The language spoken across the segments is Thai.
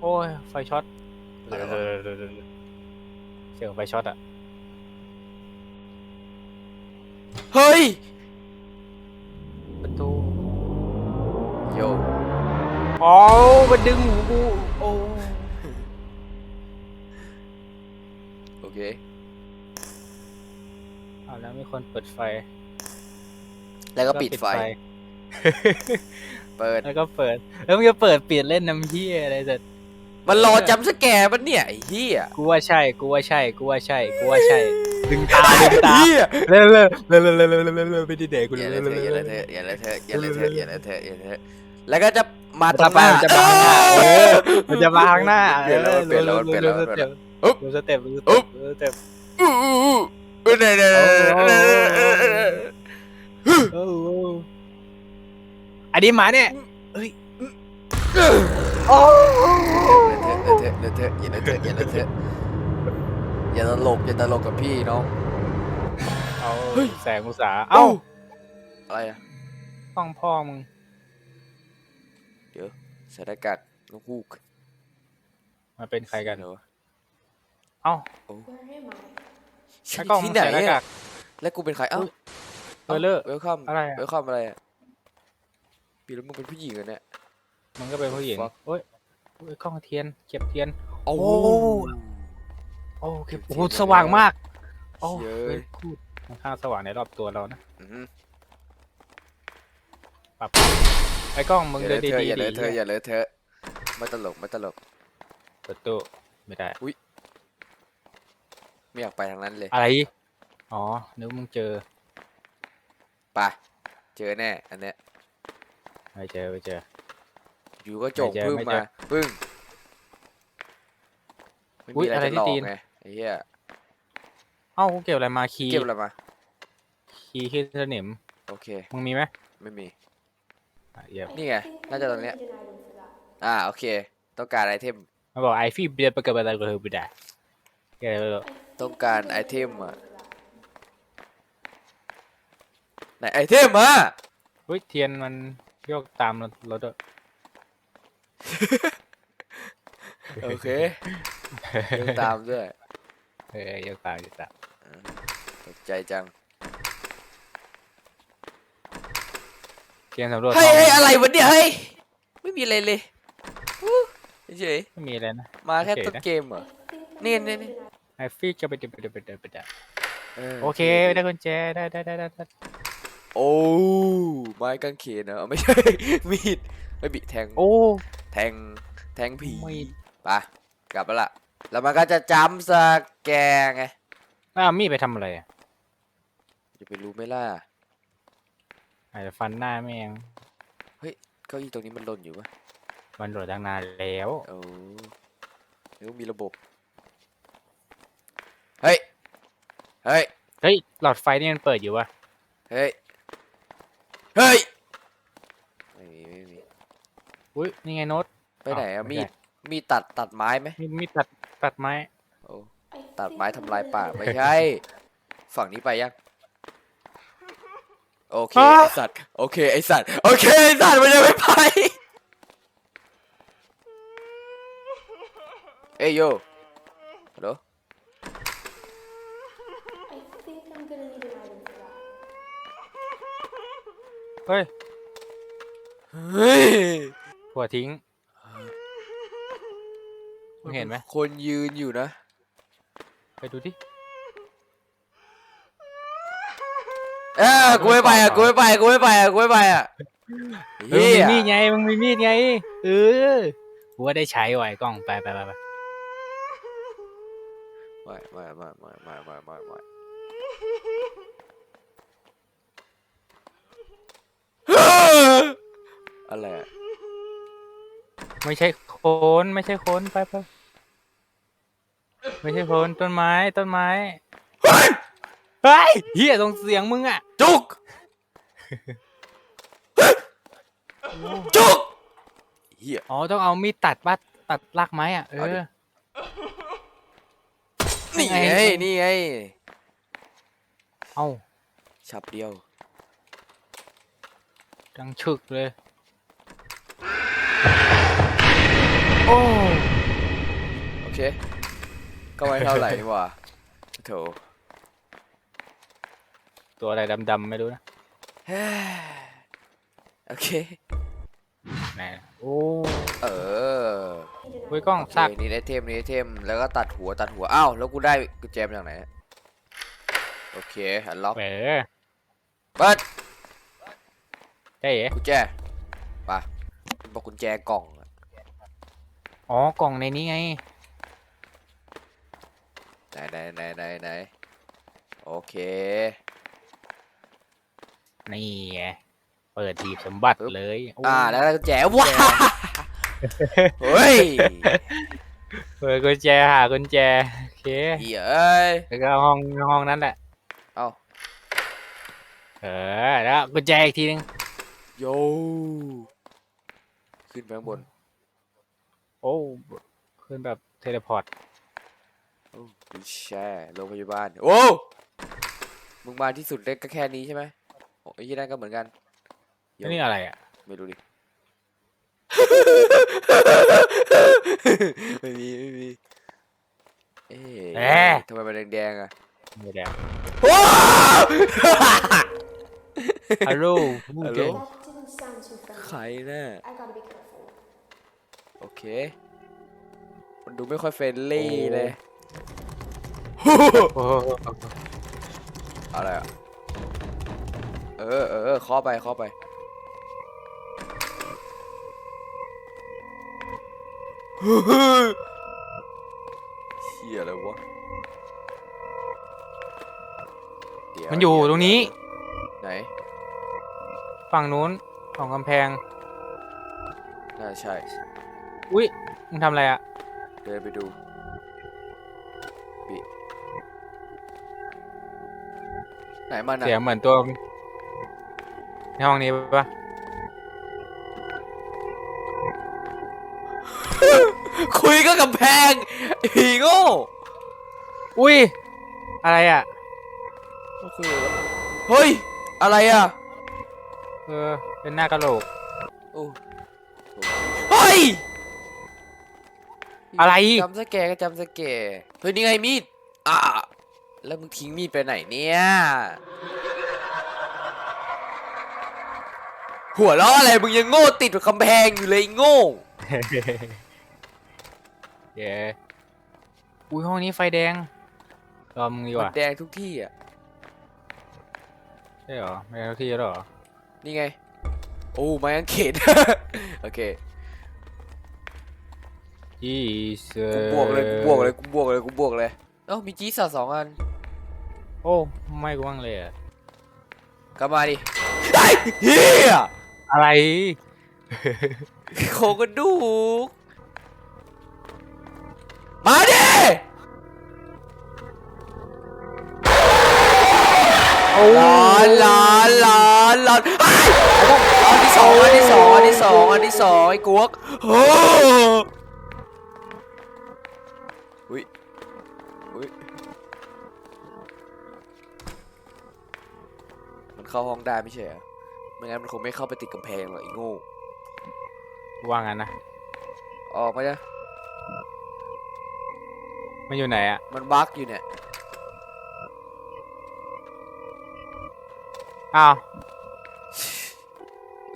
โอ้ย ไฟช็อตอะไรวะเสียงไฟช็อตอะเฮ้ย ประตู โยอ๋อมันดึงหูกู โอ้ โอเค เอาแล้วมีคนเปิดไฟ แล้วก็ปิดไฟ เปิด แล้วก็เปิด แล้วมึงจะเปิดเปลี่ยนเล่นน้ำเฮียอะไรแต่ มันรอจำสแกร์มันเนี่ยไอ้เหี้ยกูว่าใช่ กูว่าใช่ กูว่าใช่ กูว่าใช่ ดึงตา ดึงตา เหี้ยเร็วเร็วเร็วเร็วเร็วเร็วเร็วเร็วเร็วไปดิเด็กกูอเร็ย่าวเลเร็ยวเถเร็อะวอย่าเร็เลวยเถอะอย่าเลยเถอะอย่าเลยเถอะอย่าเลยเถอะอย่าเลยเถอะแล้วก็จะมาตจะรงหมาน้าจะมาข้างหน้าเออ มันจะมาข้างหน้าเปลี่ยนแล้วเปลี่ยนแล้วเปลี่ยนแล้วร็เปลี่ยนแล้วร็วสเต็ปร็วสเต็ปร็วสเต็ปอู้อู้อู้อู้เนี่ยเนี่ยเนี่ยเนี่ยเนี่ยโอ้โหอันนี้หมาเนี่ยเอ้ยโอ้เล อะเทอะเลอะเทอะอย่าเลอะเทอะอย่าเลอะเทอะอย่าตลกอย่าตลกกับพี่น้อง เอาแสงอุตสาห์เอ้าอะไรอะต้องพ่อมึงใส่หน้ากากนกฮูกมาเป็นใครกันเหรอเอ้า Where am I? ฉัไอ้นกล้องที่มึงไหนใส่หน้ากาอะก แล้วกูเป็นใครเอ้าเออเลอร์ เวลคัมอะไรอะ เวลคัมอะไรอะปีแล้วมึงเป็นผู้หญิงเหรอเนี่ย มันก็เป็นผู้หญิง Fuck โอ้ยโอ้ยกล้องเทียน เก็บเทียน โอ้โอ้ โอ้เก็บเก็บโอ้เทียนโหสว่างมากโอ้เย้ยเป็นพูดค่อนข้างสว่างในรอบตัวเรานะอื้อหือปรับไอ้กล้องมึงอย่าเดิเลนอะดีเทอะๆอย่าเลดีอะเทอะอย่าเลอะเทอะไม่ตลกไม่ตลกเปิดตู้ไม่ได้ ไม่อยากไปทางนั้นเลยอะไร อ๋อนึกมึงเจอไปเจอแน่อันเนี้ยไม่เจอไม่เจอ อยู่ก็จบไม่เจอพึ่งไม่เจมาอ พึ่งไม่อุ๊มียอะไรอะไรจะที่หลอตีกนไงไอ้เหี้ยเอ้ากูเก็บอะไรมาคีย์เก็บอะไรมา คีย์ขึ้นสนิมโอเค มึงมีไหมไม่มี อะเยี่ยมนี่ไง think น่าจะ I'm ตรงเนี้ย gonna need an item for that. อ่า โอเค ต้องการไอเทมมาบอกไอฟี่เบียร์ไปกับอะไรก็เธอไม่ได้แกเลย I ต้อง think การ I'm gonna ไอ need เท an ม item อะ for that. ไหนไอเทมอะ เฮ้ยเทียนมันโยกตามรถรถด้วย โอเคยังตามด้วยเออโยกตามโยกตามตกใจจังเทียนสำรวจเฮ้ยห้องเฮ้ยอะไรวะเนี่ยเฮ้ยไม่มีอะไรเลยอู้เฉยไม่มีอะไรนะๆมาแค่เฉยๆต้นนะเกมเหรอ I think I'm Nee, gonna nee, need nee. an item. ไอฟี่จะไปเดี๋ยวไปเดี๋ยวไปเดี๋ยวไปเดี๋ยวเออโอเคได้กุญแจได้ได้ได้ได้ได้โอ้ไม้กางเขนเหรอไม่ใช่มีดไม่บิแทงโอ้แทงแทงผีมีด ไปกลับแล้วล่ะ แล้วมันก็จะจำสแกร์ไงอ้าวมีดไปทำอะไรอะจะไปรู้ไหมล่ะอาจจะฟันหน้าแม่งเก้าอี้ตรงนี้มันหล่นอยู่ปะมันโดดตั้งนานแล้วโอ้นึกว่ามีระบบ เฮ้ย เฮ้ย เฮ้ยหลอดไฟนี่มันเปิดอยู่วะเฮ้ย เฮ้ย ไม่มีไม่มีอุ้ยนี่ไงโน้ตไปไหนอ้าอะวมีไม่ดใช่ มีดตัดตัดไม้ไหมมีมีตัดตัดไม้ โอ้ I ตัด think ไม้ I'm ทำลาย gonna ป่า need ไม่ an ใช่ ฝั่งนี้ไปยังโอเคฮะไอสัตว์ โอเค ไอสัตว์ โอเค ไอสัตว์ มันยังไม่ไป เอ้ยโยฮัลโหล I think I'm gonna need an item for that. เฮ้ยเฮ้ย หัวทิ้ง มึงเห็นไหม คนยืนอยู่นะ ไปดูดิเออกูไม่ไปอะกูไม่ไปกูไม่ไปอะกูไม่ไปอะเออเฮีมึงมียมีดไงมึงมีมีดไงเออกูว่าได้ใช้ไวะไอ้กล้องไปไปไปไปไม่ไม่ไม่ไม่ไม่ไม่ไม่ไม่อะไรอะ ไม่ใช่โคนไม่ใช่โคนไปไปไม่ใช่โคนต้นไม้ต้นไม้เฮ้ยเฮ้ยเฮียตรงเสียงมึงอะ จุก จุกเฮียอ๋อต้องเอามีดตัดปัดตัดรากไม้อะเอเอาดิอนี่ไงไงนี่ไงเอ้าฉับเดียวดังฉึกเลย ก็ไม่เท่าไหร่นี่หว่าโถตัวอะไรดำๆไม่รู้นะเฮ้ยโอเค ไหนโอ้เออเฮ้ยกล้องโอเคซากนี่ไอเทมนี่ไอเทม แล้วก็ตัดหัวตัดหัว อ้าว แล้วกูได้กุญแจมาจากไหน โอเคอันล็อกเออเปิดใช่เหรอกุญแจไปบอกกุญแจกล่องอะอ๋อกล่องในนี้ไง ไหนไหนไหนไหนไหนโอเค นี่ไงเปิดทีบสมบัติเลยโอ่าแล้วได้กุญแจว้าเฮ้ยเปิดกุญแจหากุญแจโอเคเหี้ยเอ้ยแล้วก็ห้องห้องนั้นแหละเอ้าเออแล้วกุญแจอีกทีนึงโยขึ้นไปข้างบน โอ้ ขึ้นแบบเทเลพอร์ตโอ้กุญ แช่โรงพยาบาล โอ้ มึงมาที่สุดได้ก็แค่นี้ใช่ไหมโอ้ยที่นั่นก็เหมือนกัน แล้วนี่อะไรอะ ไม่รู้ดิ ไม่มีไม่มี เอ๊เอ๊ะทำไมมันแดงๆอะ ไม่ได้ว้าวฮัลโหลฮัลโหล That didn't sound too ใค friendly. รน่ะ I gotta be careful. โอเค มันดูไม่ค่อยเฟรนลี่เลยโอ้โหอะไรอะ เออเออเคาะไปเคาะไปเชี่ยอะไรวะเดี๋วมันอยู่เดี๋วตรงนี้ ไหน ฝั่งนู้นของกำแพง น่าใช่ อุ้ยมึงทำอะไรอะ เดินไปดู ไหนมันอะเสียงเหมือนตัว ในห้องนี้ปะคุยก็กับแพงอีโง่อุ้ย อะไรอะเฮ้ย อะไรอะเออ เป็นหน้ากระโหลก โอ้เฮ้ยอะไร จำสแกร์ก็จำสแกร์เฮ้ยนี่ไงมีดอะ แล้วมึงทิ้งมีดไปไหนเนี่ย หัวล้ออะไรมึงยังโง่ติดกับกำแพงอยู่เลยไอ้โง่ เย้อุ้ยห้องนี้ไฟแดงรอมึงดีกมัว่านแดงทุกที่อะ ใช่เหรอไม่ได้ทุกที่แล้วเหรอนี่ไง โอ้ไม้กางเขนโอเคอีเซกูบวกเลยกูบวกเลยกูบวกเลยกูบวกเลยเอ้ามีจีสอดสองอัน โอ้ไม่กูว่างเลยอะกลับมาดิไอ้เฮียอะไร โครงกระดูกมาดิ โอ้ร้อนร้อนร้อนร้อนไอ้ยอันที่สองอันที่สองอันที่สองอันที่สองไอ้กวกโอ้อุ้ยอุ้ย เข้าห้องได้ไม่ใช่เหรอไม่งั้นมันคงไม่เข้าไปติดกำแพงหรอกไอ้โง่ว่างั้นนะ ออกมาจ้ะมันอยู่ไหนอะมันบั๊กอยู่เนี่ย อ้าว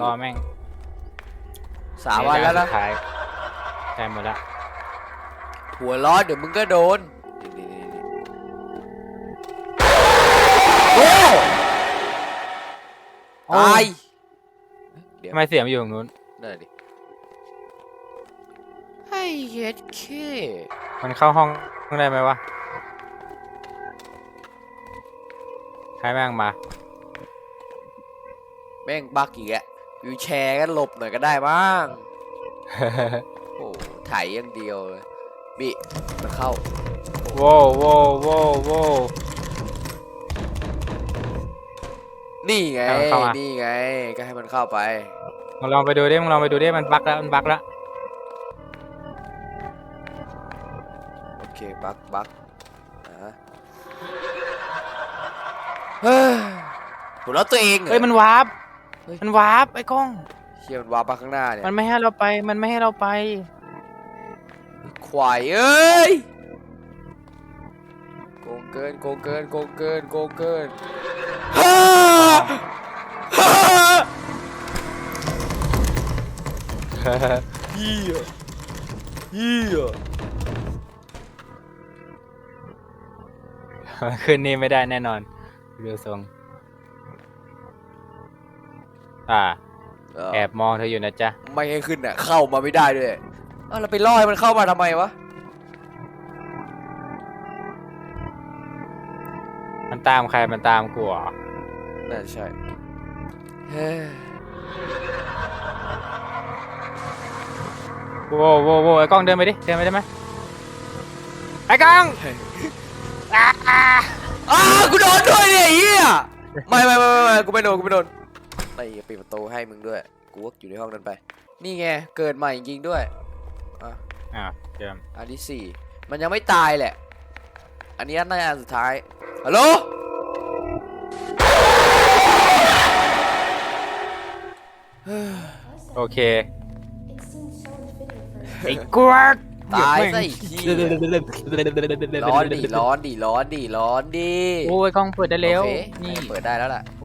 รอแม่งสามวันแล้วนะ สุดท้ายใช่หมดละ หัวร้อนเดี๋ยวมึงก็โดนนี่นี่ โอ้ ตายเดี๋ยวทำไมเสียงมันอยู่ตรงนู้นนั่นดิไอ้เฮ็ดเคมันเข้าห้องได้ไหมวะ ใครแม่งมา แม่งบักอีกอะวิวแชร์ก็หลบหน่อยก็ได้บ้าง โอ้ไถ่ายอย่างเดียวเลยบิมันเข้าโว้วโว้วโว้วโว้ว นี่ไง ให้มันเข้ามา นี่ไง ก็ให้มันเข้าไป มึงลองไปดูดิมึงลองไปดูดิมันบั๊กแล้วมันบั๊กแล้วโอเค บักบักอะเฮ้ยหัวเราะตัวเองหรอ เฮ้ยมันวาร์ปเฮ้ย มันวาร์ปไอ้กล้องเชี่ยมันวาร์ปมาข้างหน้าเนี่ย มันไม่ให้เราไปมันไม่ให้เราไป ควายเอ้ยโกงเกินโกงเกินโกงเกินโกงเกินฮ่าฮ่าเฮีย เฮียขึ้นนี่ไม่ได้แน่นอนดูทรง อ่า แอบมองเธออยู่นะจ๊ะ ไม่ให้ขึ้นอะ เข้ามาไม่ได้ด้วยเอ้าเราไปล่อให้มันเข้ามาทำไมวะ มันตามใครมันตามกูเหรอ น่าจะใช่เฮ้ยโว้วโว้วโว้วไอ้กล้องเดินไปดิ เดินไปได้ไหมไอ้กล้องอ่าอ้ากูโดนด้วยเนี่ยไอ้เฮียไม่ไม่ไม่ไม่ไม่กูไม่โดนกูไม่โดนไอ้เหี้ยปิดประตูให้มึงด้วย กูว่าอยู่ในห้องนั้นไป นี่ไง เกิดใหม่จริงๆด้วย อ่าเดิมอันที่สี่ มันยังไม่ตายแหละ อันนี้น่าจะอันสุดท้าย ฮัลโหล โอเค It seems so unfitting for ไอ้กวกตายซะไอ้เหี้ยร้อนดิร้อนดิร้อนดิร้อนดิโอ้ยกล้องเปิดได้แล้วโอเคนี่ เปิดได้แล้วล่ะ